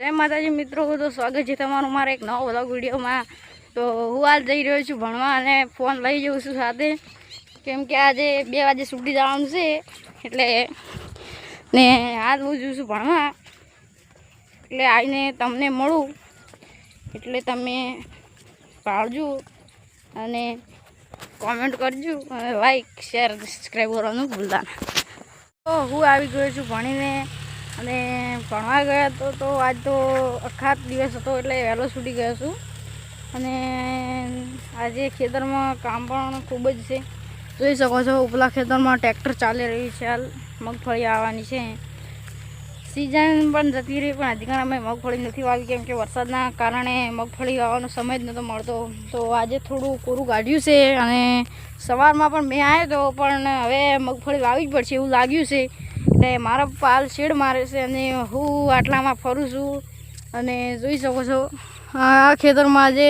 જય માતાજી મિત્રો, તો સ્વાગત છે તમારું મારા એક નવો બધા વિડીયોમાં. તો હું આજ જઈ રહ્યો છું ભણવા અને ફોન લઈ જઉં છું સાથે. કેમ કે આજે બે વાગે છૂટી જવાનું છે, એટલે ને હાલ હું જઉં છું ભણવા. એટલે આવીને તમને મળું. એટલે તમે પાડજો અને કોમેન્ટ કરજો અને લાઈક શેર સબસ્ક્રાઈબ કરવાનું ભૂલતા તો હું આવી ગયો છું ભણીને. અને ભણવા ગયા તો તો આજ તો અખાત દિવસ હતો એટલે વહેલો છૂટી ગયો છું. અને આજે ખેતરમાં કામ પણ ખૂબ જ છે. જોઈ શકો છો ઉપલા ખેતરમાં ટ્રેક્ટર ચાલી રહ્યું છે હાલ, મગફળી આવવાની છે. સિઝન પણ જતી રહી પણ હજી અમે મગફળી નથી વાવી, કેમ કે વરસાદના કારણે મગફળી વાવવાનો સમય જ નહોતો મળતો. તો આજે થોડું કોરું કાઢ્યું છે અને સવારમાં પણ મેં આવ્યો તો પણ હવે મગફળી વાવી જ પડશે એવું લાગ્યું છે. એટલે મારા પપ્પા હાલ શેડ મારે છે અને હું આટલામાં ફરું છું. અને જોઈ શકો છો, આ ખેતરમાં આજે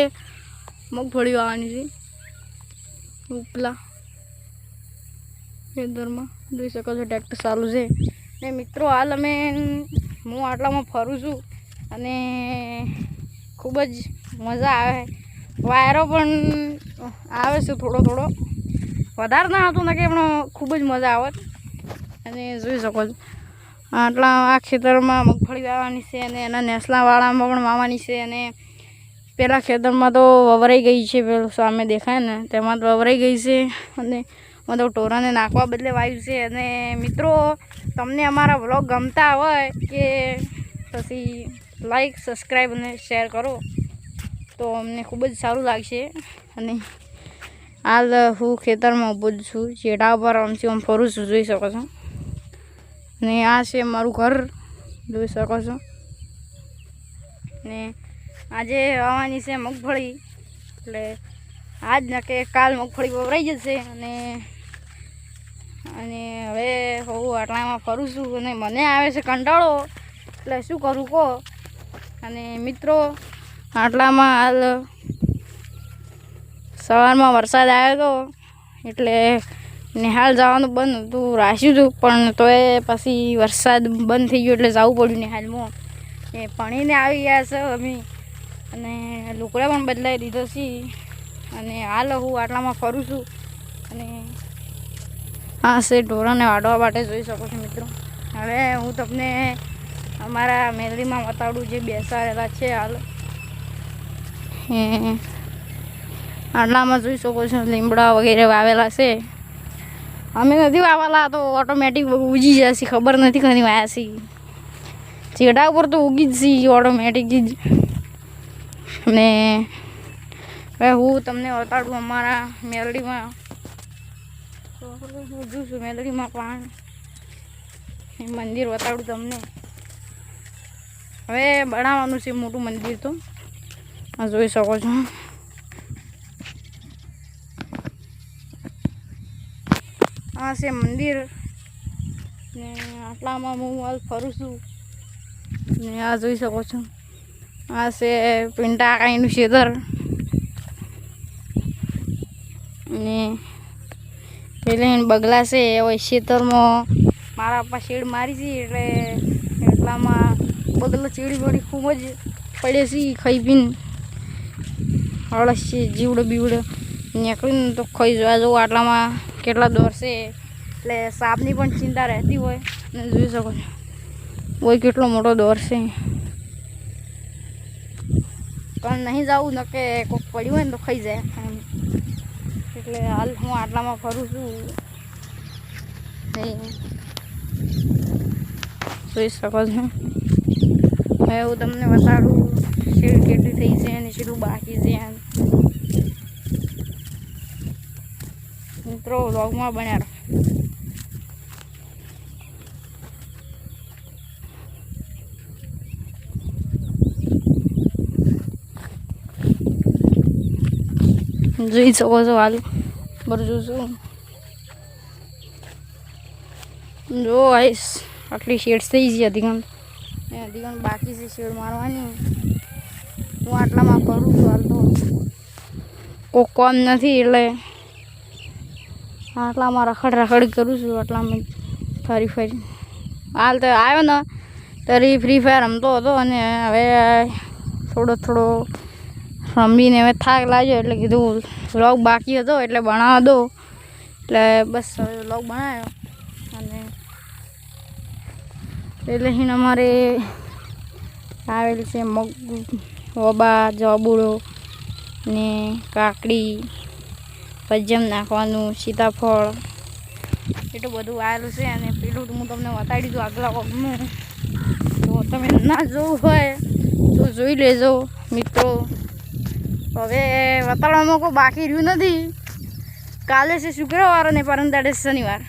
મગફળી વાવવાની છે. ઉપલા ખેતરમાં જોઈ શકો છો, ટ્રેક્ટર ચાલુ છે. ને મિત્રો, હાલ અમે હું આટલામાં ફરું છું અને ખૂબ જ મજા આવે. વાયરો પણ આવે છે થોડો થોડો. વધારે ના હતું ને કે પણ ખૂબ જ મજા આવે. અને જોઈ શકો છો. આટલા આ ખેતરમાં મગફળી વાવવાની છે અને એના નેસલાવાળામાં પણ વાવવાની છે અને પેલા ખેતરમાં તો વવરાઈ ગઈ છે, પેલું સામે દેખાય ને, તેમાં તો વવરાઈ ગઈ છે અને મતલબ ટોરાને નાખવા બદલે વાવ્યું છે. અને મિત્રો, તમને અમારા વ્લોગ ગમતા હોય કે પછી લાઈક સબસ્ક્રાઈબ અને શેર કરો, તો અમને ખૂબ જ સારું લાગશે. અને હાલ હું ખેતરમાં ઊભો છું ચેડા ઉપર આમથી આમ ફરું છું, જોઈ શકો છો. ને આ છે મારું ઘર. જોઈ શકો છો. ને આજે આવવાની છે મગફળી. એટલે આજ ન કે કાલ મગફળી વપરાઈ જશે અને અને હવે હું આટલામાં ફરું છું અને મને આવે છે કંટાળો. એટલે શું કરું કહો? અને મિત્રો, આટલામાં હાલ સવારમાં વરસાદ આવ્યો હતો એટલે નિહાળ જવાનું બંધ હતું રાખ્યું હતું પણ તોય પછી વરસાદ બંધ થઈ ગયો એટલે જવું પડ્યું નિહાળમાં એ ભણીને આવી ગયા છે અમે. અને લુકડા પણ બદલાઈ દીધો છે. અને હાલ હું આટલામાં ફરું છું. અને આ છે ઢોરાને વાડવા માટે જોઈ શકો છો મિત્રો. હવે હું તમને અમારા મેલરીમાં બતાડું જે બેસાડેલા છે હાલ. એ આટલામાં જોઈ શકો છો લીમડા વગેરે વાવેલા છે. અમે નથી વાવેલા તો ઓટોમેટિક ઉગી જશે ખબર નથી ઘણી વાયા છે ચેડા ઉપર તો ઉગી જ છે ઓટોમેટિક જ. ને હવે હું તમને વતાડું અમારા મેલડીમાં. હું જોઉં છું મેલડીમાં પણ. મંદિર વતાડું તમને. હવે બનાવવાનું છે મોટું મંદિર તો. જોઈ શકો છો. આ છે મંદિર. ને આટલામાં હું હાલ ફરું છું. ને આ જોઈ શકો છો. આ છે પિંટા કાંઈનું શેતર ને પેલે બગલા છે હવે શેતરમાં મારા પપ્પા શેડ મારી છે, એટલે એટલામાં બગલો ચીડી પડી ખૂબ જ પડે છે ખાઈ પીને. હળસ છે જીવડો બીવડો. નીકળીને તો ખાઈ જોવા જવું આટલામાં. કેટલા દોરશે એટલે સાપની પણ ચિંતા રહેતી હોય. અને જોઈ શકો છો. કોઈ કેટલો મોટો દોર છે. પણ નહીં જવું ન કે કોઈક પડ્યું હોય ને તો ખાઈ જાય. એમ. એટલે હાલ હું આટલામાં ફરું છું. જોઈ શકો છો. હવે હું તમને બતાડું. શીડ કેટલી થઈ છે અને શીડું બાકી છે એમ મિત્રો વ્લોગમાં બન્યા જોઈ શકો છો હાલ, બધું છું જો આઈશ આટલી શેડ્સ થઈ છે અધિકન એ અધિકન બાકી છે શેડ મારવાની. હું આટલામાં કરું છું હાલ તો. કોઈ કોમ નથી એટલે આટલામાં રખડ રખડ કરું છું આટલામાં ફરી ફરી. હાલ તો આવ્યો ને, તરી ફ્રી ફાયર રમતો હતો અને હવે થોડો થોડો રમીને હવે થાક લાગ્યો એટલે કીધું વ્લોગ બાકી હતો, એટલે બનાવવા દો એટલે બસ હવે વ્લોગ બનાવ્યો અને એટલે અહીં અમારે આવેલ છે મગ, વબા જાબુડો ને કાકડી. ભજમ નાખવાનું, સીતાફળ, એટલું બધું આવેલું છે અને પેલું હું તમને બતાવી દઉં આગલા વખતનું તો તમે ના જોવું હોય તો જોઈ લેજો, મિત્રો. હવે વતાડવામાં કોઈ બાકી રહ્યું નથી. કાલે છે શુક્રવાર અને પરંદાડે શનિવાર.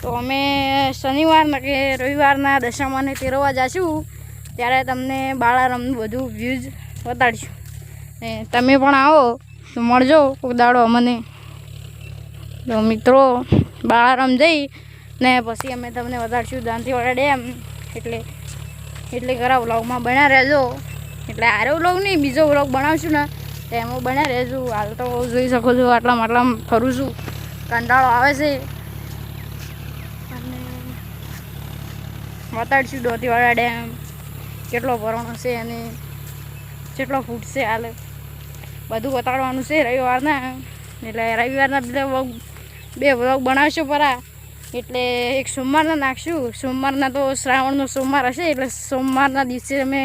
તો અમે શનિવારના કે રવિવારના દશામાને તેરવા જશું. ત્યારે તમને બાળારામનું બધું વ્યૂઝ બતાડીશું તમે પણ આવો, તો મળજો કોક દાડો અમને. તો મિત્રો બાળારામ જઈ ને પછી અમે તમને વધારશું દાંતીવાડા ડેમ. એટલે એટલે ખરા વ્લોગમાં બન્યા રહેજો. એટલે આરે વ્લોગ નહીં, બીજો વ્લોગ બનાવશું ને, તો એમાં બન્યા રહેજો. હાલ તો જોઈ શકો છો આટલા માટલા ફરું છું. કંટાળો આવે છે. અને વતાડશું દોતીવાડા ડેમ, કેટલો ભરણો છે અને કેટલો ફૂટ છે હાલ. બધું વતાડવાનું છે રવિવારના. એટલે રવિવારના બધા બે વ્લોગ બનાવશું પરા. એટલે એક સોમવારના નાખશું. સોમવારના તો શ્રાવણનો સોમવાર હશે, એટલે સોમવારના દિવસે અમે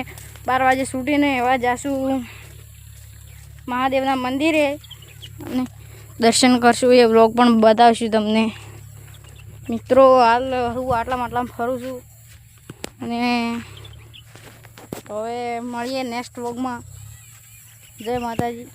બાર વાગે છૂટીને એવા જાશું મહાદેવના મંદિરે. અને દર્શન કરશું, એ વ્લોગ પણ બતાવશું તમને. મિત્રો, હાલ હું આટલા માટલામાં ફરું છું. અને હવે મળીએ નેક્સ્ટ વ્લોગમાં જય માતાજી.